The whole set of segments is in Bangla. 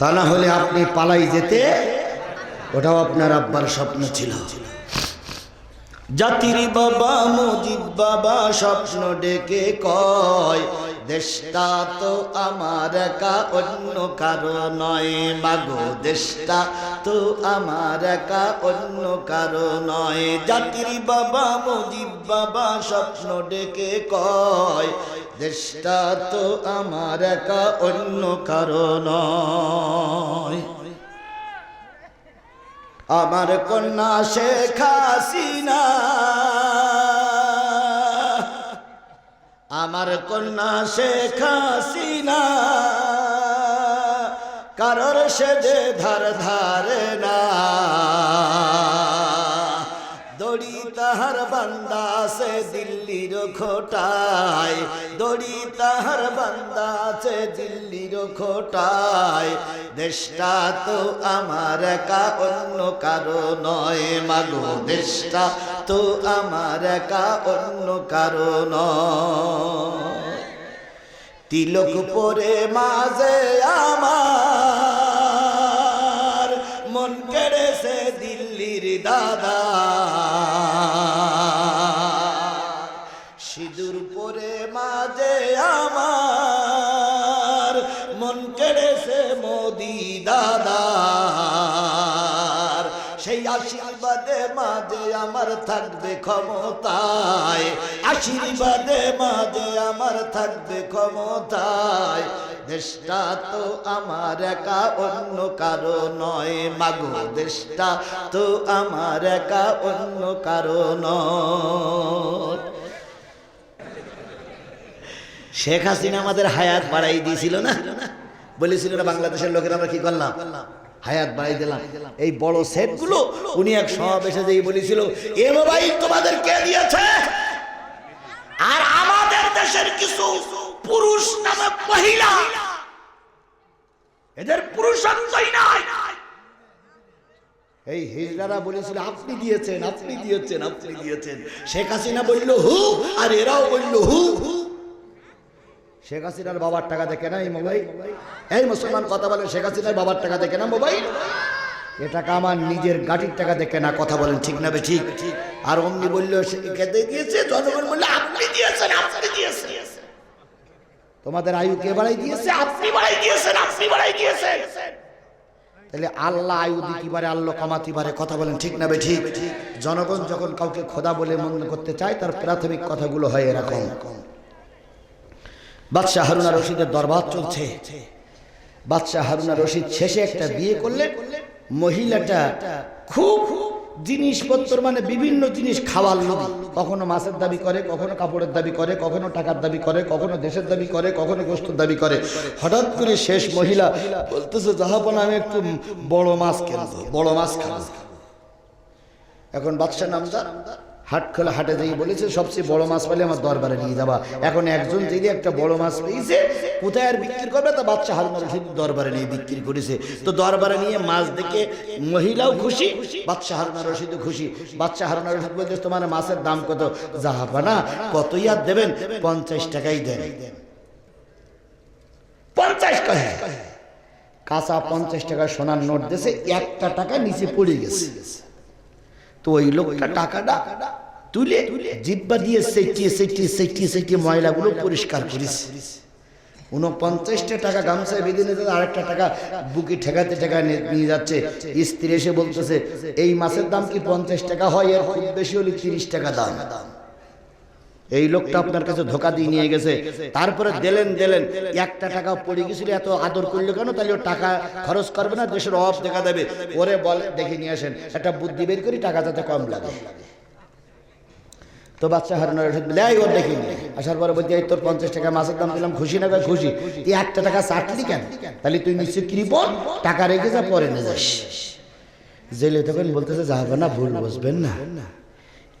তা না হলে আপনি পালাই যেতে, ওটাও আপনার আব্বার স্বপ্ন ছিল। জাতির বাবা মুজিব বাবা স্বপ্ন ডেকে কয়, দেশটা তো আমার একা, অন্য কারও নয়। মাগো, দেশটা তো আমার একা, অন্য কারও নয়। জাতির বাবা মুজিব বাবা স্বপ্ন ডেকে কয় দেশটা তো আমার একা, অন্য কারও নয়। আমার কন্যা শেখ হাসিনা। আমার কন্যা শেখ হাসিনা। কারোর সে যে ধার ধারে না। দড়ি, তাহার বান্দা সে দিল্লির খোটায়। দড়ি, তাহার বান্দা আছে দিল্লির খোটায়। দেশটা তো আমার একা, অন্য কারও নয়। মাগো, দেশটা তো আমার একা, অন্য কারও নয়। তিলক পরে মাঝে আমার দাদা। সিঁদুর পরে মাঝে আমার মন কেড়েছে মোদি দাদা সেই আশীর্বাদে মাঝে আমার থাকবে ক্ষমতায়। আশীর্বাদে মাঝে আমার থাকবে ক্ষমতায়। দেশটা তো আমার একা, অন্য কারও নয়। মাগো, দেশটা তো আমার একা, অন্য কারও নয়। শেখ হাসিনা আমাদের হায়াত বাড়াই দিয়েছিল না? বলেছিল না বাংলাদেশের লোকের আমরা কি করলাম? হায়াত বাড়াই দিলাম। এই বড় সেটগুলো উনি এক সমাবেশে যেই বলেছিল, এ মোবাইল তোমাদের কে দিয়েছে? আর আমাদের দেশের কিছু পুরুষ নামে মহিলা। এদের পুরুষত্বই নাই। এই হিজড়ারা বলেছিল, আপনি দিয়েছেন আপনি দিয়েছেন আপনি দিয়েছেন। শেখ হাসিনা বলল, হু? আর এরাও বলল হু হু। শেখ হাসিনার বাবার টাকা দেখে না এই মোবাইল? এই মুসলমান কথা বলেন, শেখ হাসিনার বাবার টাকা দেখে না মোবাইল? এ টাকা আমার নিজের গাড়ির টাকা দেখে না, কথা বলেন ঠিক না বে ঠিক? আর অমনি বলল, সে খেতে দিয়েছে? জনগণ বলল, আপনি দিয়েছেন আপনি দিয়েছেন। তোমাদের আয়ু কে বাড়াই দিয়েছে? আপনি বাড়াই দিয়েছেন, আপনি বাড়াই দিয়েছেন। তাহলে আল্লাহ আয়ু দিতে পারে, আল্লাহ কামাতে পারে, কথা বলেন ঠিক না বে ঠিক? জনগণ যখন কাউকে খোদা বলে মনে করতে চায়, তার প্রাথমিক কথাগুলো হয় এরকম। বাদশাহ হারুনা রশিদের দরবার চলছে। বাদশাহ হারুনা রশিদ শেষে একটা বিয়ে করলে মহিলাটা খুব খুব জিনিসপত্র মানে বিভিন্ন জিনিস খাওয়ার লোভী। কখনো মাছের দাবি করে, কখনো কাপড়ের দাবি করে, কখনো টাকার দাবি করে, কখনো দেশের দাবি করে, কখনো গোষ্ঠীর দাবি করে। হঠাৎ করে শেষ মহিলা বলতেছে জাহাপনা আমি একটু বড় মাছ কিনবো, বড় মাছ খাব। এখন বাদশাহ নামদার? হাট খোলা, হাটে যাই বলেছে, সবচেয়ে বড় মাছ পেলে আমার দরবারে নিয়ে যাবা। এখন একজন যদি একটা বড় মাছ পেয়েছে, কোথায় আর বিক্রি করবে? তা বাচ্চা রশিদ দরবারে নিয়ে বিক্রি করেছে। তো দরবারে নিয়ে মাছ দেখে মহিলাও খুশি বাচ্চা হারুনা রশিদও খুশি। বাচ্চা হারুনা রশিদ বলছে তোমার মাছের দাম কত? যাহাবা না, কতই আর দেবেন? পঞ্চাশ টাকাই দেন। পঞ্চাশ টাকা। কাঁচা পঞ্চাশ টাকা সোনার নোট দেশে একটা টাকা নিচে পড়ে গেছে। তো ওই লোকটা টাকাটা তুলে জিব্বা দিয়ে সেটিয়ে সেটিয়ে সেটিয়ে সেটিয়ে ময়লাগুলো পরিষ্কার করিস। উনপঞ্চাশটা টাকা গামছায় বেঁধে নিতে আরেকটা টাকা বুকে ঠেকাতে ঠেকা নিয়ে যাচ্ছে। স্ত্রী এসে বলতেছে, এই মাছের দাম কি পঞ্চাশ টাকা হয়? এর খুব বেশি হলে তিরিশ টাকা দাম। এই লোকটা আপনার কাছে ধোকা দিয়ে নিয়ে গেছে। তারপরে দিলেন দিলেন। একটা টাকা পড়ে গেছিল, এত আদর করল কেন? তাহলে ও টাকা খরচ করবে না, দেশের অভাব দেখা দেবে। ওরে বলে, দেখে নিয়ে আসেন, একটা বুদ্ধি বের করি, টাকা যাতে কম লাগে। তো বাচ্চা হারানো লেই ওর দেখে নিয়ে আসার পরে বলছি তোর পঞ্চাশ টাকা মাসের দাম দিলাম, খুশি না খুশি? তুই একটা টাকা চাটলি কেন? তাহলে তুই নিশ্চয় কৃপন টাকা রেখে যা, পরে নিয়ে যাস। জেলে তখন বলতেছে, যাবে না, ভুল বুঝবেন না।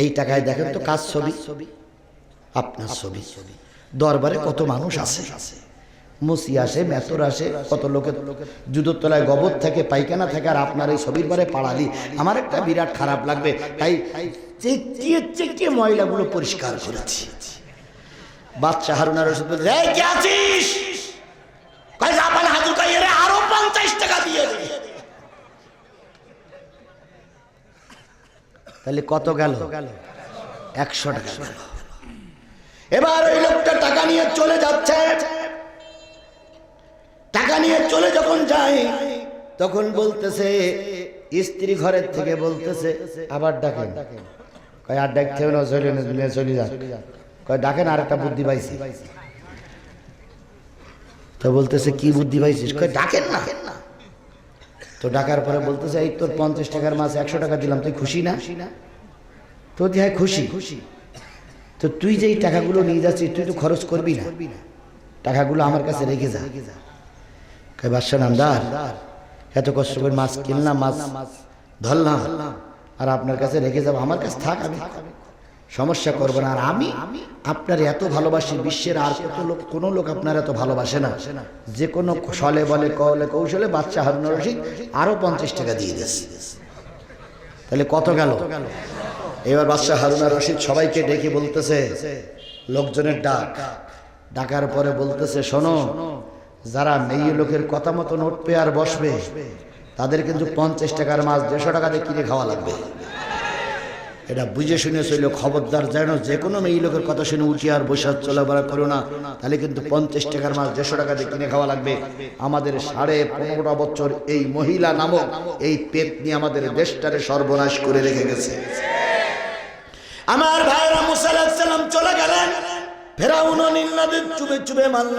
এই টাকায় দেখেন তো কাজ ছবি ছবি? আপনার ছবি। দরবারে কত মানুষ আছে? মুসি আসে মেথর আসে, কত লোকের জুতোর তলায় গবর থাকে, পায়খানা থাকে, আর আপনার এই ছবির বারে পাড়ালি। আমার একটা বিরাট খারাপ লাগবে, তাই চেকিয়ে চেকিয়ে ময়লাগুলো পরিষ্কার করেছি। বাচ্চা হারুনার ওষুধ রসুদ আছিস? হাজুর আরও পঞ্চাশ টাকা দিয়ে তাহলে কত গেল? একশো টাকা এবার ওই লোকটা টাকা নিয়ে চলে যাচ্ছে। টাকা নিয়ে চলে যখন যায়, তখন বলতেছে, স্ত্রী ঘরের থেকে বলতেছে, আবার ডাকেন। কয়, আর হবে না, চলে চলে কয়, ডাকেন, আর একটা বুদ্ধি পাইছি। তো বলতেছে, কি বুদ্ধি পাইছিস? কয়, ডাকেন না। তো ডাকার পরে বলতেছে, এই তোর পঞ্চাশ টাকার মাছ একশো টাকা দিলাম, তুই খুশি না? তো হ্যাঁ খুশি খুশি। তো তুই যে এই টাকাগুলো নিয়ে যাচ্ছিস, তুই তো খরচ করবি না। টাকাগুলো আমার কাছে রেখে যা। কয়, বাদশা নামদার, এত কষ্ট করে মাছ কিনলাম, মাছ ধরলাম, আর আপনার কাছে রেখে যাব। আমার কাছে থাক আমি। সমস্যা করব না। আর আমি আপনার এত ভালোবাসি, বিশ্বের আর কত লোক, কোনো লোক আপনার এত ভালোবাসে না। যে কোনো ছলে বলে, কলে, কৌশলে বাচ্চা হারুন রশিদ আরও পঞ্চাশ টাকা দিয়ে দিয়েছে। তাহলে কত গেল? এবার বাদশাহ হারুনা রশিদ সবাইকে ডেকে বলতেছে, লোকজনের ডাক। ডাকার পরে বলতেছে, শোনো, যারা মেয়ে লোকের কথা মতন উঠবে আর বসবে, তাদের কিন্তু পঞ্চাশ টাকার মাছ দেড়শো টাকা দিয়ে কিনে খাওয়া লাগবে। এটা বুঝে শুনে চলল খবরদার, যেন যে কোনো মেয়ে লোকের কথা শুনে উঠি আর বসে চলাফেরা করো না, তাহলে কিন্তু পঞ্চাশ টাকার মাছ দেড়শো টাকা দিয়ে কিনে খাওয়া লাগবে। আমাদের সাড়ে পনেরোটা বছর এই মহিলা নামক এই পেট নিয়ে আমাদের দেশটারে সর্বনাশ করে রেখে গেছে। আমার ভাইরা মুসাল্লাম চলে গেলেন। ফেরাউন নিন্নাদের চুবে চুবে মারল।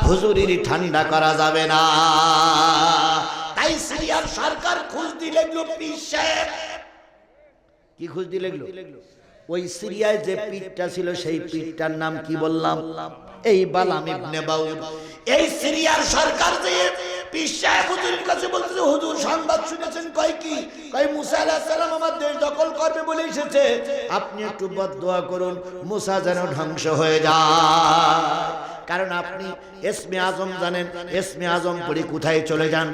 হুজুরির ঠান্ডা করা যাবে না। তাই সিরিয়ার সরকার খুঁজ দিলে কি খুঁজ দিলে ওই সিরিয়ায় যে পীরটা ছিল সেই পীরটার নাম কি বললাম? এই বালাম ইবনে বাউল। এই সিরিয়ার সরকার যে সাহেব হুজুরের কাছে বলতেছে হুজুর সংবাদ শুনেছেন কয় কি? কয় মুসা আলাইহিস সালাম আমার দেশ দখল করবে বলে এসেছে। আপনি একটু বদদোয়া করুন মুসা যেন ধ্বংস হয়ে যায়। কারণ আপনি এসমে আজম জানেন, এসমে আজম পড়ে কোথায় চলে যান?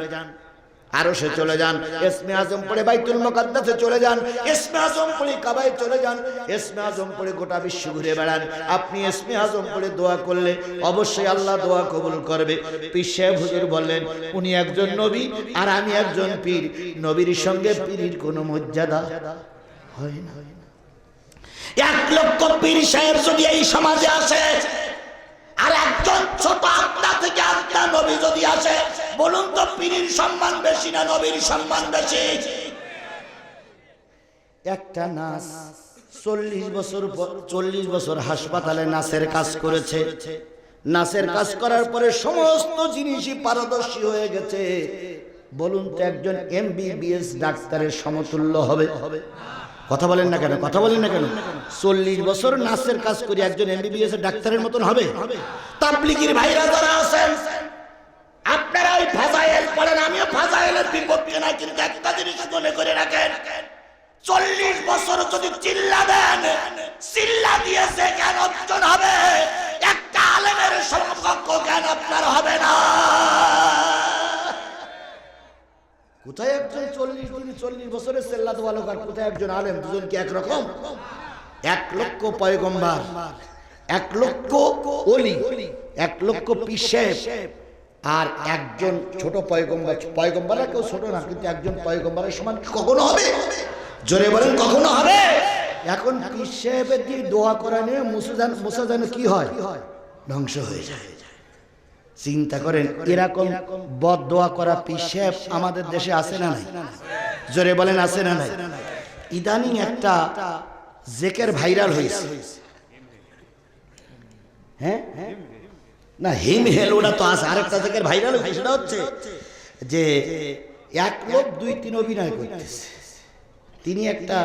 আরও সে চলে যান, এসমে আজম পড়ে বাইতুল মুকাদ্দাসে চলে যান, এসমে আজম পড়ে কাবায় চলে যান, এসমে আজম পড়ে গোটা বিশ্ব ঘুরে বেড়ান। আপনি এসমে আজম পড়ে দোয়া করলে অবশ্যই আল্লাহ দোয়া কবুল করবে। পীর সাহেব হুজুর বললেন, উনি একজন নবী আর আমি একজন পীর। নবীর সঙ্গে পীরের কোনো মর্যাদা হয় না। এক লক্ষ পীর সাহেব যদি এই সমাজে আসে আর একজন ছোট আত্মা থেকে আত্মা নবী যদি আসে, বলুন তো পীরের সম্মান বেশি না নবীর সম্মান বেশি? একটা নাচ চল্লিশ বছর চল্লিশ বছর হাসপাতালে নাচের কাজ করেছে। নাচের কাজ করার পরে সমস্ত জিনিসই পারদর্শী হয়ে গেছে। বলুন তো একজন এমবিবিএস ডাক্তারের সমতুল্য হবে হবে। কথা বলেন না কেন? কথা বলেন না কেন? চল্লিশ বছর নার্সের কাজ করি একজন এমবিবিএস এর ডাক্তারের মতন হবে? তাবলিগির ভাইরা যারা আছেন, আপনারা ওই ফাজাইল পড়েন, আমিও ফাজাইলের বিপক্ষে না কিন্তু একটা জিনিস মনে করে রাখেন, চল্লিশ বছর যদি চিল্লা দেন, চিল্লা দিয়েছে জ্ঞান অর্জন হবে একটা আলেমের সমকক্ষ জ্ঞান আপনার হবে না কোথায় একজন চল্লিশ বছরের সেল্লাত আর কোথায় একজন আলেম? দুজন কি একরকম? এক লক্ষ পয়গম্বার, এক লক্ষ অলি এক লক্ষ পিসেব আর একজন ছোট পয়গম্বর। পয়গম্বরা কেউ ছোট না, কিন্তু একজন পয়গম্বরের সমান কখনো হবে? জোরে বলেন, কখনো হবে? এখন পিসেবের দিয়ে দোয়া করা নিয়ে মুসা মুসা যেন কি হয়? ধ্বংস হয়ে যায়। চিন্তা করেন, এরকম বদ দোয়া করা পিসেব আমাদের দেশে আছে না নাই? জোরে বলেন, আছে না নাই? ইদানিং একটা জেকের ভাইরাল হয়েছে। হ্যাঁ? না, হিম হেল, ওটা তো আছে। আরেকটা জেকের ভাইরাল হয়েছে, সেটা হচ্ছে যে এক লোক, দুই, তিন অভিনয় করতেছে। তিনি একটা